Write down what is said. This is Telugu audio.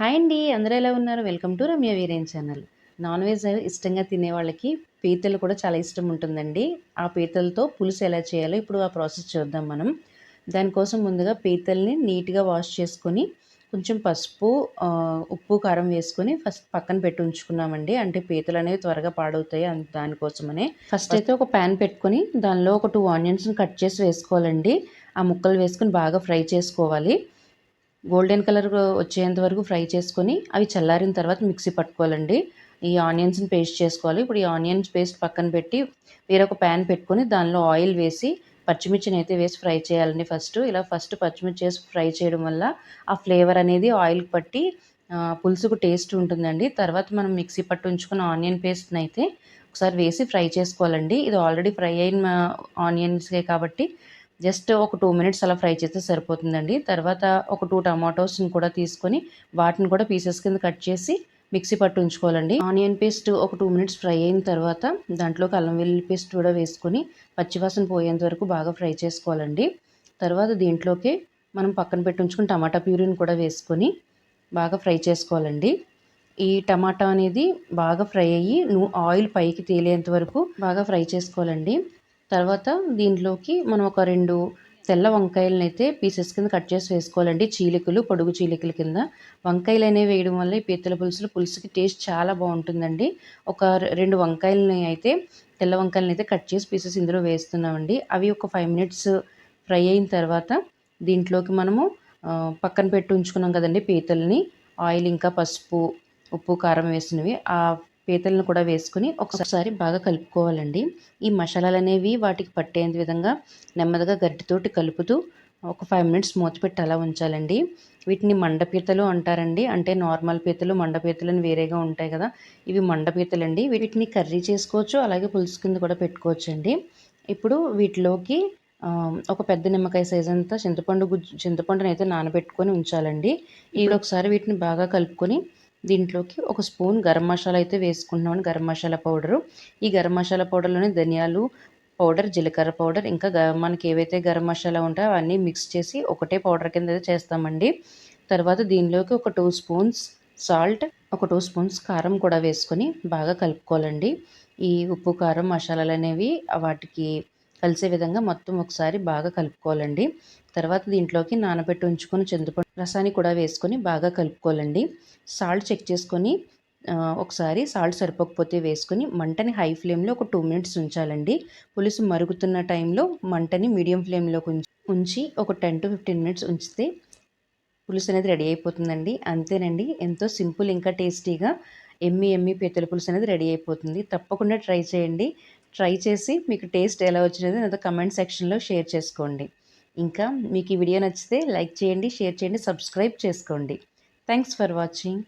హాయ్ అండి అందరూ ఎలా ఉన్నారు? Welcome to Ramya Veeren channel. Non veg ఇష్టంగా తినే వాళ్ళకి పీతలు కూడా చాలా ఇష్టం ఉంటుందండి. ఆ పీతలతో పులుసు ఎలా చేయాలో ఇప్పుడు ఆ ప్రాసెస్ చూద్దాం మనం. దానికోసం ముందుగా పీతల్ని నీట్గా వాష్ చేసుకొని కొంచెం పసుపు ఉప్పు కారం వేసుకొని ఫస్ట్ పక్కన పెట్టి ఉంచుకున్నామండి. అంటే పీతలు అనేవి త్వరగా పాడవుతాయి దానికోసమనే. ఫస్ట్ అయితే ఒక ప్యాన్ పెట్టుకొని దానిలో ఒక టూ ఆనియన్స్ని కట్ చేసి వేసుకోవాలండి. ఆ ముక్కలు వేసుకొని బాగా ఫ్రై చేసుకోవాలి. గోల్డెన్ కలర్ వచ్చేంత వరకు ఫ్రై చేసుకొని అవి చల్లారిన తర్వాత మిక్సీ పట్టుకోవాలండి. ఈ ఆనియన్స్ని పేస్ట్ చేసుకోవాలి. ఇప్పుడు ఈ ఆనియన్స్ పేస్ట్ పక్కన పెట్టి వేరొక ప్యాన్ పెట్టుకొని దానిలో ఆయిల్ వేసి పచ్చిమిర్చిని అయితే వేసి ఫ్రై చేయాలండి ఫస్ట్. ఇలా ఫస్ట్ పచ్చిమిర్చి వేసి ఫ్రై చేయడం వల్ల ఆ ఫ్లేవర్ అనేది ఆయిల్ పట్టి పులుసుకు టేస్ట్ ఉంటుందండి. తర్వాత మనం మిక్సీ పట్టు ఉంచుకున్న ఆనియన్ పేస్ట్ని అయితే ఒకసారి వేసి ఫ్రై చేసుకోవాలండి. ఇది ఆల్రెడీ ఫ్రై అయిన ఆనియన్సే కాబట్టి జస్ట్ ఒక టూ మినిట్స్ అలా ఫ్రై చేస్తే సరిపోతుందండి. తర్వాత ఒక టూ టమాటోస్ని కూడా తీసుకొని వాటిని కూడా పీసెస్ కింద కట్ చేసి మిక్సీ పట్టు ఉంచుకోవాలండి. ఆనియన్ పేస్ట్ ఒక టూ మినిట్స్ ఫ్రై అయిన తర్వాత దాంట్లోకి అల్లం వెల్లుల్లి పేస్ట్ కూడా వేసుకొని పచ్చివాసన పోయేంత వరకు బాగా ఫ్రై చేసుకోవాలండి. తర్వాత దీంట్లోకి మనం పక్కన పెట్టి ఉంచుకుని టమాటా ప్యూరీని కూడా వేసుకొని బాగా ఫ్రై చేసుకోవాలండి. ఈ టమాటా అనేది బాగా ఫ్రై అయ్యి నువ్వు ఆయిల్ పైకి తేలేంత వరకు బాగా ఫ్రై చేసుకోవాలండి. తర్వాత దీంట్లోకి మనం ఒక రెండు తెల్ల వంకాయలను అయితే పీసెస్ కింద కట్ చేసి వేసుకోవాలండి. చీలికలు పొడుగు చీలికల కింద. వంకాయలు అనేవి వేయడం వల్ల ఈ పీతల పులుసులు పులుసుకి టేస్ట్ చాలా బాగుంటుందండి. ఒక రెండు వంకాయలని అయితే తెల్ల వంకాయలని అయితే కట్ చేసి పీసెస్ ఇందులో వేస్తున్నామండి. అవి ఒక ఫైవ్ మినిట్స్ ఫ్రై అయిన తర్వాత దీంట్లోకి మనము పక్కన పెట్టి ఉంచుకున్నాం కదండి పీతల్ని. ఆయిల్ ఇంకా పసుపు ఉప్పు కారం వేసినవి. ఆ పీతలను కూడా వేసుకుని ఒకసారి బాగా కలుపుకోవాలండి. ఈ మసాలాలు అనేవి వాటికి పట్టేంత విధంగా నెమ్మదిగా గడ్డితోటి కలుపుతూ ఒక ఫైవ్ మినిట్స్ మూత పెట్టి అలా ఉంచాలండి. వీటిని మండ పీతలు అంటారండి. అంటే నార్మల్ పీతలు మండ పీతలు అని వేరేగా ఉంటాయి కదా. ఇవి మండ పీతలు అండి వీటిని కర్రీ చేసుకోవచ్చు అలాగే పులుసు కింద కూడా పెట్టుకోవచ్చు అండి ఇప్పుడు వీటిలోకి ఒక పెద్ద నిమ్మకాయ సైజ్ అంతా చింతపండు గుజ్జు చింతపండుని అయితే నానబెట్టుకొని ఉంచాలండి. ఇప్పుడు ఒకసారి వీటిని బాగా కలుపుకొని దీంట్లోకి ఒక స్పూన్ గరం మసాలా అయితే వేసుకుంటున్నామని గరం మసాలా పౌడరు. ఈ గరం మసాలా పౌడర్లోనే ధనియాలు పౌడర్ జీలకర్ర పౌడర్ ఇంకా గ- మనకి ఏవైతే గరం మసాలా ఉంటాయో అవన్నీ మిక్స్ చేసి ఒకటే పౌడర్ కింద అయితే చేస్తామండి. తర్వాత దీనిలోకి ఒక టూ స్పూన్స్ సాల్ట్ ఒక టూ స్పూన్స్ కారం కూడా వేసుకొని బాగా కలుపుకోవాలండి. ఈ ఉప్పు కారం మసాలాలు అనేవి వాటికి కలిసే విధంగా మొత్తం ఒకసారి బాగా కలుపుకోవాలండి. తర్వాత దీంట్లోకి నానబెట్టి ఉంచుకొని చింతపండు రసాన్ని కూడా వేసుకొని బాగా కలుపుకోవాలండి. సాల్ట్ చెక్ చేసుకొని ఒకసారి సాల్ట్ సరిపోకపోతే వేసుకొని మంటని హై ఫ్లేమ్లో ఒక టూ మినిట్స్ ఉంచాలండి. పులుసు మరుగుతున్న టైంలో మంటని మీడియం ఫ్లేమ్లో ఉంచి ఒక టెన్ టు ఫిఫ్టీన్ మినిట్స్ ఉంచితే పులుసు అనేది రెడీ అయిపోతుందండి. అంతేనండి. ఎంతో సింపుల్ ఇంకా టేస్టీగా ఎమ్మి ఎమ్మి పీతల పులుసు అనేది రెడీ అయిపోతుంది. తప్పకుండా ట్రై చేయండి. ట్రై చేసి మీకు టేస్ట్ ఎలా వచ్చినది నాతో కమెంట్ సెక్షన్లో షేర్ చేసుకోండి. ఇంకా మీకు ఈ వీడియో నచ్చితే లైక్ చేయండి షేర్ చేయండి సబ్స్క్రైబ్ చేసుకోండి. Thanks for watching